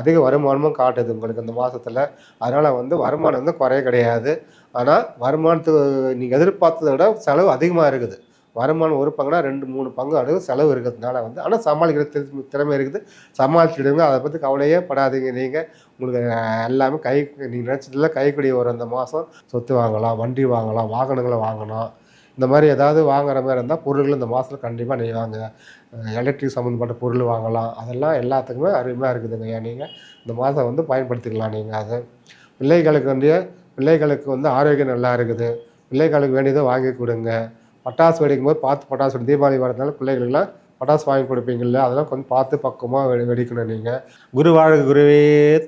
அதிக வருமானமும் காட்டுது உங்களுக்கு இந்த மாதத்தில் அதனால் வந்து வருமானம் வந்து குறைய கிடையாது. ஆனால் வருமானத்துக்கு நீங்கள் எதிர்பார்த்ததை விட செலவு அதிகமாக இருக்குது. வருமானம் ஒரு பங்குனா ரெண்டு மூணு பங்கு அளவு செலவு இருக்கிறதுனால வந்து ஆனால் சமாளிக்கிற திறமை திறமை இருக்குது. சமாளிச்சிடுங்க அதை பற்றி கவலையே படாதீங்க. நீங்கள் உங்களுக்கு எல்லாமே கை நீங்கள் நினச்சதுல கைக்குடி வரும் இந்த மாதம் சொத்து வாங்கலாம் வண்டி வாங்கலாம் வாகனங்களை வாங்கலாம் இந்த மாதிரி ஏதாவது வாங்குற மாதிரி இருந்தால் பொருள்கள் இந்த மாதத்தில் கண்டிப்பாக நீங்கள் வாங்க எலக்ட்ரிக் சம்மந்தப்பட்ட பொருள் வாங்கலாம். அதெல்லாம் எல்லாத்துக்குமே அருமையாக இருக்குதுங்க நீங்கள் இந்த மாதம் வந்து பயன்படுத்திக்கலாம் நீங்கள் அதை. பிள்ளைகளுக்கு வந்து பிள்ளைகளுக்கு வந்து ஆரோக்கியம் நல்லா இருக்குது. பிள்ளைகளுக்கு வேண்டியதை வாங்கி கொடுங்க. பட்டாசு வெடிக்கும் போது பார்த்து பட்டாசு தீபாவளி வரதுனால பிள்ளைகளுக்கெல்லாம் பட்டாசு வாங்கி கொடுப்பீங்கள்ல அதெல்லாம் கொஞ்சம் பார்த்து பக்குவமாக வெடி வெடிக்கணும் நீங்கள் குருவாழ் குருவே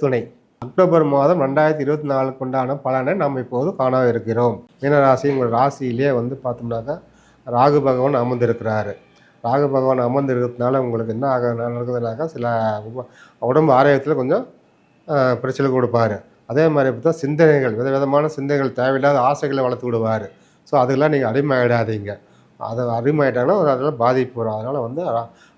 துணை. அக்டோபர் மாதம் ரெண்டாயிரத்தி இருபத்தி நாலுக்கு உண்டான பலனை நம்ம இப்போது காண இருக்கிறோம். மீனராசி உங்கள் ராசியிலே வந்து பார்த்தோம்னாக்கா ராகு பகவான் அமர்ந்திருக்கிறாரு. ராகு பகவான் அமர்ந்திருக்கிறதுனால உங்களுக்கு என்ன ஆக நடக்குதுனாக்கா சில உடம்பு ஆரோக்கியத்தில் கொஞ்சம் பிரச்சனை கொடுப்பாரு. அதே மாதிரி பார்த்தா சிந்தனைகள் விதவிதமான சிந்தனைகள் தேவையில்லாத ஆசைகளை வளர்த்து விடுவார். ஸோ அதுக்கெல்லாம் நீங்கள் அடிமையாயிடாதீங்க. அதை அடிமையாயிட்டாங்கன்னா ஒரு அதெல்லாம் பாதிப்பு வரும். அதனால் வந்து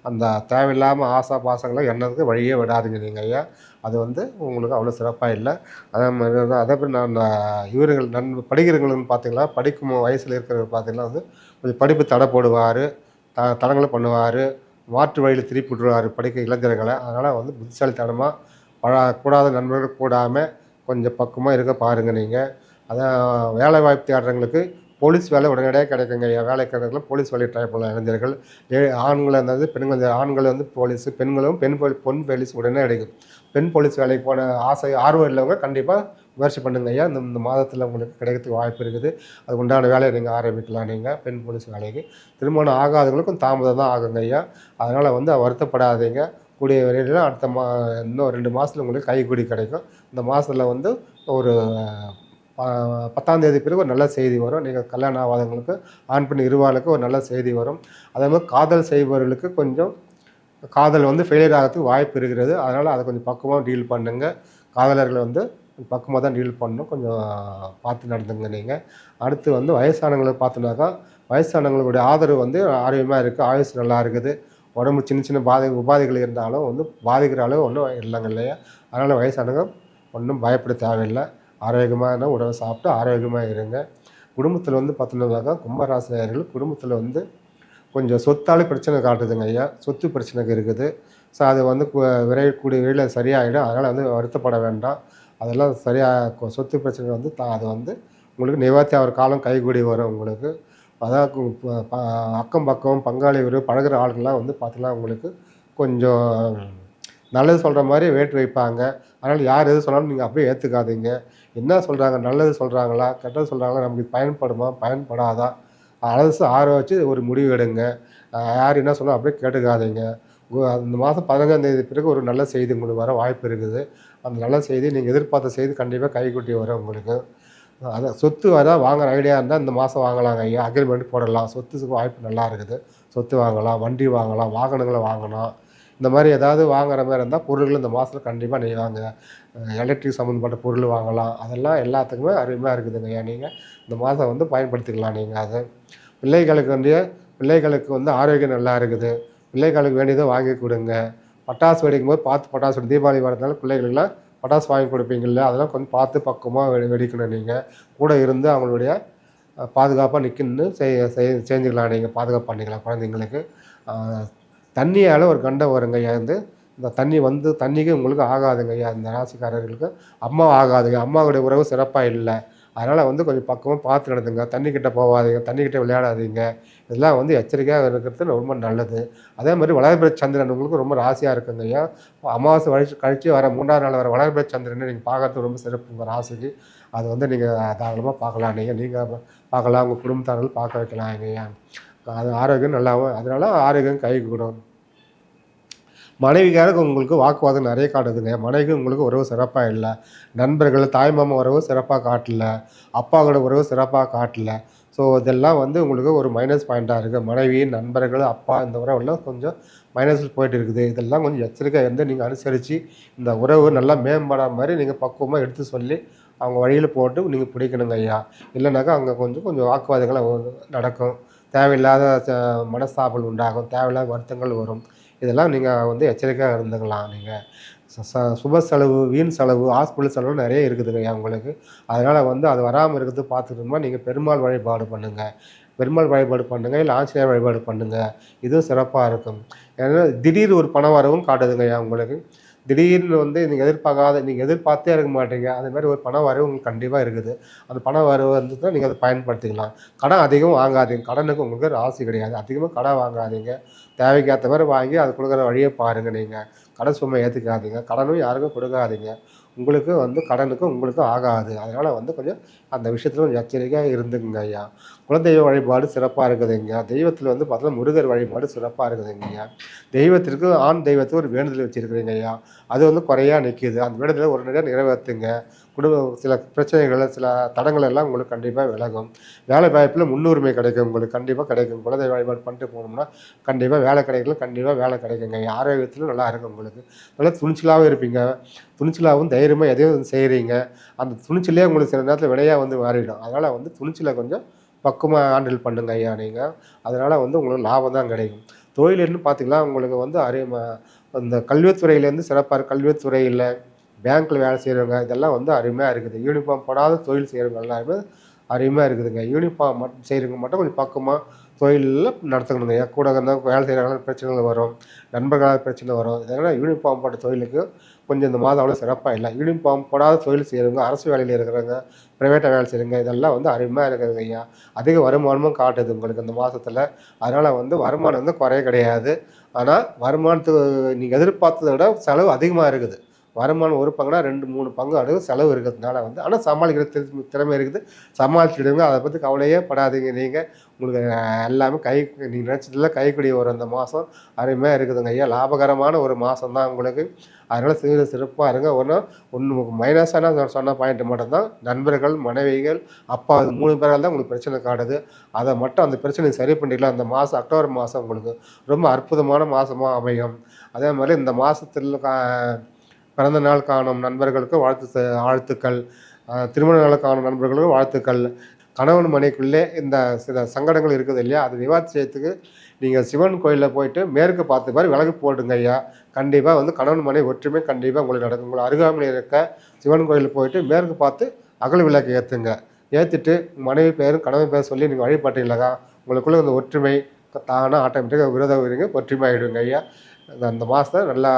அந்த தேவையில்லாமல் ஆசை பாசங்களை எண்ணத்துக்கு வழியே விடாதீங்க நீங்கள் ஐயா. அது வந்து உங்களுக்கு அவ்வளோ சிறப்பாக இல்லை. அதே மாதிரி தான் அதே மாதிரி நான் இவர்கள் நன் படிக்கிறவங்களுக்கு பார்த்தீங்களா படிக்கும் வயசில் இருக்கிறவங்க பார்த்தீங்கன்னா வந்து கொஞ்சம் படிப்பு தடை போடுவார். த தடங்களை பண்ணுவார் மாற்று வழியில் திருப்பி விட்ருவார் படிக்க இளைஞர்களை. அதனால் வந்து புத்திசாலித்தனமாக பழ கூடாத நண்பர்கள் கூடாமல் கொஞ்சம் பக்குவமாக இருக்க பாருங்கள் நீங்கள் அதான் வேலை வாய்ப்பு தேடுறவங்களுக்கு போலீஸ் வேலை உடனடியாக கிடைக்குங்க. ஐயா வேலை கிடைக்கல போலீஸ் வேலையை ட்ரை பண்ணலாம். இளைஞர்கள் ஏ இருந்தது பெண்கள் ஆண்கள் வந்து போலீஸ் பெண்களும் பெண் பொன் போலீஸ் உடனே கிடைக்கும். பெண் போலீஸ் வேலைக்கு போன ஆசை ஆர்வம் இல்லைவங்க கண்டிப்பாக முயற்சி பண்ணுங்க ஐயா. இந்த இந்த மாதத்தில் உங்களுக்கு கிடைக்கிறதுக்கு வாய்ப்பு இருக்குது. அதுக்கு உண்டான வேலையை நீங்கள் ஆரம்பிக்கலாம் நீங்கள் பெண் போலீஸ் வேலைக்கு. திருமணம் ஆகாதவங்களுக்கும் தாமதம் தான் ஆகுங்க ஐயா. அதனால் வந்து வருத்தப்படாதீங்க. கூடிய விரைவில் அடுத்த மா இன்னும் ரெண்டு மாதத்துல உங்களுக்கு கைக்கூடி கிடைக்கும். இந்த மாதத்தில் வந்து ஒரு ப- பத்தாம் தேதி பிறகு ஒரு நல்ல செய்தி வரும். நீங்கள் கல்யாணம் ஆகாதவங்களுக்கு ஆண் பெண் இருவாளுக்கு ஒரு நல்ல செய்தி வரும். அதே மாதிரி காதல் செய்பவர்களுக்கு கொஞ்சம் காதல் வந்து ஃபெயிலியர் ஆகிறதுக்கு வாய்ப்பு இருக்கிறது. அதனால் அதை கொஞ்சம் பக்குவமாக டீல் பண்ணுங்கள் காதலர்களை வந்து பக்கமாக தான் டீல் பண்ணணும். கொஞ்சம் பார்த்து நடந்துங்க நீங்கள் அடுத்து வந்து வயசானவங்களை பார்த்தோன்னாக்கா வயசானவங்களுடைய ஆதரவு வந்து ஆரோக்கியமாக இருக்குது ஆயுசு நல்லா இருக்குது. உடம்பு சின்ன சின்ன பாதை உபாதைகள் இருந்தாலும் வந்து பாதிக்கிற அளவு ஒன்றும் இல்லைங்க இல்லையா? அதனால் வயசானவங்க ஒன்றும் பயப்பட தேவையில்லை. ஆரோக்கியமான உணவை சாப்பிட்டு ஆரோக்கியமாக இருங்க. குடும்பத்தில் வந்து பார்த்தோம்னாக்கா கும்பராசினியர்கள் குடும்பத்தில் வந்து கொஞ்சம் சொத்தாலே பிரச்சனை காட்டுதுங்க ஐயா. சொத்து பிரச்சனைக்கு இருக்குது. ஸோ அது வந்து கு- விரைவு கூடிய விரைவில் சரியாயிடும். அதனால் வந்து வருத்தப்பட வேண்டாம். அதெல்லாம் சரியாக சொத்து பிரச்சனை வந்து தான் அது வந்து உங்களுக்கு நிவர்த்தி ஆகிற காலம் கைகூடி வரும் உங்களுக்கு. அதான் அக்கம் பக்கம் பங்காளி ஒரு பழகுற ஆளுங்கள்லாம் வந்து பார்த்தீங்கன்னா உங்களுக்கு கொஞ்சம் நல்லது சொல்கிற மாதிரி வேட்டு வைப்பாங்க. அதனால் யார் எது சொன்னாலும் நீங்கள் அப்படியே ஏற்றுக்காதீங்க என்ன சொல்கிறாங்க நல்லது சொல்கிறாங்களா கெட்டது சொல்கிறாங்களா நமக்கு பயன்படுமா பயன்படாதா? அரசு ஆற வச்சு ஒரு முடிவு எடுங்க. யார் என்ன சொன்னாலும் அப்படியே கேட்டுக்காதீங்க. அந்த மாதம் பதினஞ்சாம் தேதி பிறகு ஒரு நல்ல செய்தி உங்களுக்கு வர வாய்ப்பு இருக்குது. அந்த நல்ல செய்தி நீங்கள் எதிர்பார்த்த செய்தி கண்டிப்பாக கைக்குட்டி வரும் உங்களுக்கு. அதான் சொத்து வர வாங்குற ஐடியா இருந்தால் இந்த மாதம் வாங்கலாங்க ஐயா. அக்ரிமெண்ட் போடலாம். சொத்து வாய்ப்பு நல்லா இருக்குது. சொத்து வாங்கலாம் வண்டி வாங்கலாம் வாகனங்களை வாங்கலாம். இந்த மாதிரி ஏதாவது வாங்குற மாதிரி இருந்தால் பொருள்கள் இந்த மாதத்தில் கண்டிப்பாக நீங்கள் வாங்க. எலக்ட்ரிக் சம்மந்தப்பட்ட பொருள் வாங்கலாம். அதெல்லாம் எல்லாத்துக்குமே அருமையாக இருக்குதுங்க ஐயா. நீங்கள் இந்த மாதம் வந்து பயன்படுத்திக்கலாம் நீங்கள் அதை. பிள்ளைகளுக்கு வந்து பிள்ளைகளுக்கு வந்து ஆரோக்கியம் நல்லா இருக்குது. பிள்ளைகளுக்கு வேண்டியதை வாங்கி கொடுங்க. பட்டாசு வெடிக்கும் போது பார்த்து பட்டாசு வெடி தீபாவளி வரதுனால பிள்ளைகளுக்குலாம் பட்டாசு வாங்கி கொடுப்பீங்கள்ல அதெல்லாம் கொஞ்சம் பார்த்து பக்குவமாக வெடி வெடிக்கணும் நீங்கள் கூட இருந்து அவங்களுடைய பாதுகாப்பாக நிற்கணும்னு செய் செய் செஞ்சுக்கலாம் நீங்கள் பாதுகாப்பு பண்ணிக்கலாம் குழந்தைங்களுக்கு. தண்ணியால் ஒரு கண்டம் வருங்க இருந்து இந்த தண்ணி வந்து தண்ணிக்கு உங்களுக்கு ஆகாதுங்க ஐயா. இந்த ராசிக்காரர்களுக்கு அம்மா ஆகாதுங்க. அம்மாவுடைய உறவு சிறப்பாக இல்லை. அதனால் வந்து கொஞ்சம் பக்கமாக பார்த்து நடந்துங்க. தண்ணி கிட்ட போகாதீங்க தண்ணி கிட்ட விளையாடாதீங்க. இதெல்லாம் வந்து எச்சரிக்கையாக இருக்கிறது ரொம்ப நல்லது. அதே மாதிரி வளர்பிற சந்திரன் உங்களுக்கு ரொம்ப ராசியாக இருக்குங்க ஐயா. அமாவாசை வழி கழிச்சு வர மூன்றாவது நாள் வர வளர்பிற சந்திரனை நீங்கள் பார்க்கறது ரொம்ப சிறப்பு உங்கள் ராசிக்கு. அது வந்து நீங்கள் தாராளமாக பார்க்கலாம். நீங்கள் நீங்கள் பார்க்கலாம். உங்கள் குடும்பத்தார்கள் பார்க்க வைக்கலாம். ஐயா. அது ஆரோக்கியம் நல்லாவும் அதனால ஆரோக்கியம் கை கூடும். மனைவிக்காரருக்கு உங்களுக்கு வாக்குவாதம் நிறைய காட்டுதுங்க. மனைவிக்கு உங்களுக்கு உறவு சிறப்பாக இல்லை. நண்பர்கள் தாய்மாமா உறவு சிறப்பாக காட்டல. அப்பாவோட உறவு சிறப்பாக காட்டல. ஸோ இதெல்லாம் வந்து உங்களுக்கு ஒரு மைனஸ் பாயிண்ட்டாக இருக்குது மனைவி நண்பர்கள் அப்பா இந்த உறவெல்லாம் கொஞ்சம் மைனஸில் போயிட்டு இருக்குது. இதெல்லாம் கொஞ்சம் எச்சரிக்கை இருந்து நீங்கள் அனுசரித்து இந்த உறவு நல்லா மேம்படாத மாதிரி நீங்கள் பக்குவமாக எடுத்து சொல்லி அவங்க வழியில் போட்டு நீங்கள் பிடிக்கணுங்க ஐயா. இல்லைனாக்கா அங்கே கொஞ்சம் கொஞ்சம் வாக்குவாதங்கள் நடக்கும். தேவையில்லாத ச- உண்டாகும். தேவையில்லாத வருத்தங்கள் வரும். இதெல்லாம் நீங்கள் வந்து எச்சரிக்கையாக இருந்துக்கலாம். நீங்கள் ச- சுப செலவு வீண் செலவு ஹாஸ்பிட்டல் செலவு நிறைய இருக்குதுங்க உங்களுக்கு? அதனால் வந்து அது வராமல் இருக்கிறது பார்த்துக்கணுமா நீங்கள் பெருமாள் வழிபாடு பண்ணுங்கள் பெருமாள் வழிபாடு பண்ணுங்கள் இல்லை ஆஞ்சநேயர் வழிபாடு பண்ணுங்கள் இதுவும் சிறப்பாக இருக்கும். ஏன்னா திடீர் ஒரு பண வரவும் காட்டுதுங்க உங்களுக்கு. திடீர்னு வந்து நீங்கள் எதிர்பார்க்காத நீங்கள் எதிர்பார்த்தே இருக்க மாட்டீங்க. அது மாதிரி ஒரு பண வரவு உங்களுக்கு கண்டிப்பாக இருக்குது. அந்த பண வரவு வந்து தான் நீங்கள் அதை பயன்படுத்திக்கலாம். கடன் அதிகம் வாங்காதீங்க. கடனுக்கு உங்களுக்கு ராசி கிடையாது. அதிகமாக கடன் வாங்காதீங்க. தேவைக்கேற்ற மாதிரி வாங்கி அது கொடுக்குற வழியை பாருங்கள் நீங்கள் கடன் சும்மா ஏற்றுக்காதீங்க கடனும் யாருக்கும் கொடுக்காதீங்க. உங்களுக்கு வந்து கடனுக்கு உங்களுக்கும் ஆகாது. அதனால் வந்து கொஞ்சம் அந்த விஷயத்தில் கொஞ்சம் எச்சரிக்கையாக இருந்துங்க ஐயா. குலதெய்வ வழிபாடு சிறப்பாக இருக்குதுங்க. தெய்வத்தில் வந்து பார்த்தா முருகர் வழிபாடு சிறப்பாக இருக்குதுங்க. தெய்வத்திற்கு ஆண் தெய்வத்துக்கு ஒரு வேண்டுதல் வச்சுருக்குறீங்க ஐயா. அது வந்து குறையாக நிற்கிது அந்த வேண்டுதலை உடனடியாக நிறைவேற்றுங்க குடும்ப சில பிரச்சனைகள் சில தடங்கள் எல்லாம் உங்களுக்கு கண்டிப்பாக விலகும். வேலை வாய்ப்பில் முன்னுரிமை கிடைக்கும் உங்களுக்கு கண்டிப்பாக கிடைக்கும். குலதெய்வ வழிபாடு பண்ணிட்டு போனோம்னா கண்டிப்பாக வேலை கிடைக்கல கண்டிப்பாக வேலை கிடைக்குங்க. ஆரோக்கியத்திலும் நல்லா இருக்கும் உங்களுக்கு. நல்லா துணிச்சலாகவும் இருப்பீங்க. துணிச்சலாகவும் தைரியமாக எதையும் செய்கிறீங்க அந்த துணிச்சலே உங்களுக்கு சில நேரத்தில் வினையாக வந்து மாறிடும். அதனால் வந்து துணிச்சலை கொஞ்சம் பக்குவமாக ஹேண்டில் பண்ணுங்க ஐயா நீங்கள் அதனால் வந்து உங்களுக்கு லாபம் தான் கிடைக்கும். தொழிலுன்னு பார்த்தீங்கன்னா உங்களுக்கு வந்து அறிம இந்த கல்வித்துறையிலேருந்து சிறப்பாக கல்வித்துறையில் பேங்க்கில் வேலை செய்கிறவங்க இதெல்லாம் வந்து அருமையாக இருக்குது. யூனிஃபார்ம் போடாத தொழில் செய்கிறவங்க எல்லாருமே அருமையாக இருக்குதுங்க. யூனிஃபார்ம் மட்டும் செய்கிறவங்க மட்டும் கொஞ்சம் பக்கமாக தொழிலில் நடத்தணுங்க ஏன் கூட இருந்தால் வேலை செய்கிறாங்களா பிரச்சனைகள் வரும். நண்பர்களால் பிரச்சனை வரும். இதனால் யூனிஃபார்ம் போட்ட தொழிலுக்கு கொஞ்சம் இந்த மாதம் அவ்வளோ சிறப்பாக இல்லை. யூனிஃபார்ம் போடாத தொழில் செய்கிறவங்க அரசு வேலையில் இருக்கிறவங்க ப்ரைவேட்டாக வேலை செய்கிறவங்க இதெல்லாம் வந்து அருமையாக இருக்கிறது ஐயா. அதிக வருமானமும் காட்டுது உங்களுக்கு இந்த மாதத்தில். அதனால் வந்து வருமானம் வந்து குறைய கிடையாது. ஆனால் வருமானத்துக்கு நீங்கள் எதிர்பார்த்ததை விட செலவு அதிகமாக இருக்குது. வருமானம் ஒரு பங்குனா ரெண்டு மூணு பங்கு அளவு செலவு இருக்கிறதுனால வந்து ஆனால் சமாளிக்கிற திறமை இருக்குது. சமாளிச்சிடுங்க. அதை பற்றி கவலையே படாதீங்க. நீங்கள் உங்களுக்கு எல்லாமே கை நீங்கள் நினச்சதில் கைக்குடி வரும் அந்த மாதம் அருமையாக இருக்குதுங்க ஐயா. லாபகரமான ஒரு மாதம் தான் உங்களுக்கு. அதனால் சிறு சிறப்பாக இருங்க. ஒன்றும் ஒன்று மைனஸான சொன்ன பாயிண்ட் மட்டும்தான். நண்பர்கள் மனைவிகள் அப்பா அது மூணு பேரால் தான் உங்களுக்கு பிரச்சனை காட்டுது. அதை மட்டும் அந்த பிரச்சனையை சரி பண்ணிக்கலாம் அந்த மாதம் அக்டோபர் மாதம் உங்களுக்கு ரொம்ப அற்புதமான மாதமாக அமையும். அதே மாதிரி இந்த மாதத்தில் பிறந்த நாள் காணும் நண்பர்களுக்கு வாழ்த்து செ- வாழ்த்துக்கள். திருமண நாள் காணும் நண்பர்களுக்கு வாழ்த்துக்கள். கணவன் மனைக்குள்ளே இந்த சில சங்கடங்கள் இருக்குது இல்லையா? அது நிவாரணி செய்யறதுக்கு நீங்கள் சிவன் கோயிலில் போயிட்டு மேற்கு பார்த்த மாதிரி விளக்கு போடுங்க ஐயா. கண்டிப்பாக வந்து கணவன் மனை ஒற்றுமை கண்டிப்பாக உங்களுக்கு நடக்கும். உங்களை அருகாமையில் இருக்க சிவன் கோயிலில் போயிட்டு மேற்கு பார்த்து அகல் விளக்கு ஏற்றுங்க ஏற்றிட்டு மனைவி பேரும் கணவன் பேர் சொல்லி நீங்கள் வழிபட்டீங்களா உங்களுக்குள்ள இந்த ஒற்றுமை தானாக ஆட்டோமேட்டிக்காக விரதம் ஒற்றுமை ஆகிடுங்க ஐயா. அந்த மாதத்தை நல்லா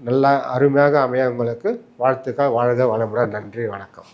நல்லா அருமையாக அமைய உங்களுக்கு வாழ்த்துக்கள் வாழ்க வளமுடன். நன்றி வணக்கம்.